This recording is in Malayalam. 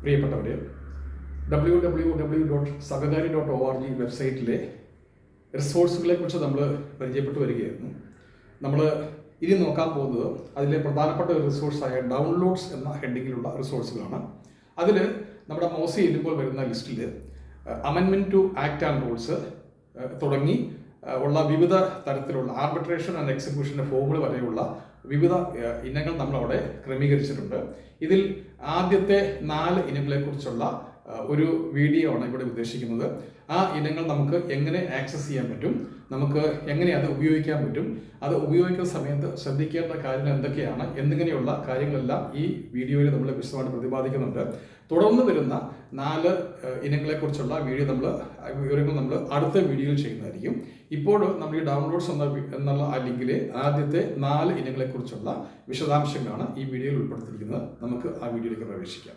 പ്രിയപ്പെട്ടവരെ W W W dot Sahakari dot O R G വെബ്സൈറ്റിലെ റിസോഴ്സുകളെ കുറിച്ച് നമ്മൾ പരിചയപ്പെട്ടു വരികയായിരുന്നു. നമ്മൾ ഇനി നോക്കാൻ പോകുന്നത് അതിലെ പ്രധാനപ്പെട്ട ഒരു റിസോഴ്സായ ഡൗൺലോഡ്സ് എന്ന ഹെഡിങ്ങിലുള്ള റിസോഴ്സുകളാണ്. അതിൽ നമ്മുടെ മോസി എല്ലുമ്പോൾ വരുന്ന ലിസ്റ്റിൽ അമെൻമെന്റ് ടു ആക്ട് ആൻഡ് റൂൾസ് തുടങ്ങി ഉള്ള വിവിധ തരത്തിലുള്ള ആർബിട്രേഷൻ ആൻഡ് എക്സിക്യൂഷന്റെ ഫോമുകൾ വരെയുള്ള വിവിധ ഇനങ്ങൾ നമ്മളവിടെ ക്രമീകരിച്ചിട്ടുണ്ട്. ഇതിൽ ആദ്യത്തെ നാല് ഇനങ്ങളെക്കുറിച്ചുള്ള ഒരു വീഡിയോ ആണ് ഇവിടെ ഉദ്ദേശിക്കുന്നത്. ആ ഇനങ്ങൾ നമുക്ക് എങ്ങനെ ആക്സസ് ചെയ്യാൻ പറ്റും? നമുക്ക് എങ്ങനെ അത് ഉപയോഗിക്കാൻ പറ്റും? അത് ഉപയോഗിക്കുന്ന സമയത്ത് ശ്രദ്ധിക്കേണ്ട കാര്യങ്ങൾ എന്തൊക്കെയാണ്? എന്നിങ്ങനെയുള്ള കാര്യങ്ങളെല്ലാം ഈ വീഡിയോയിൽ നമ്മൾ വിശദമായിട്ട് പ്രതിപാദിക്കുന്നുണ്ട്. തുടർന്ന് വരുന്ന നാല് ഇനങ്ങളെക്കുറിച്ചുള്ള വീഡിയോ നമ്മൾ വിവരങ്ങൾ നമ്മൾ അടുത്ത വീഡിയോയിൽ ചെയ്യുന്നതായിരിക്കും. ഇപ്പോൾ നമ്മൾ ഈ ഡൗൺലോഡ്സ് എന്ന എന്നുള്ള ആ ലിങ്കിലെ ആദ്യത്തെ നാല് ഇനങ്ങളെക്കുറിച്ചുള്ള വിശദാംശങ്ങളാണ് ഈ വീഡിയോയിൽ ഉൾപ്പെടുത്തിയിരിക്കുന്നത്. നമുക്ക് ആ വീഡിയോയിലേക്ക് പ്രവേശിക്കാം.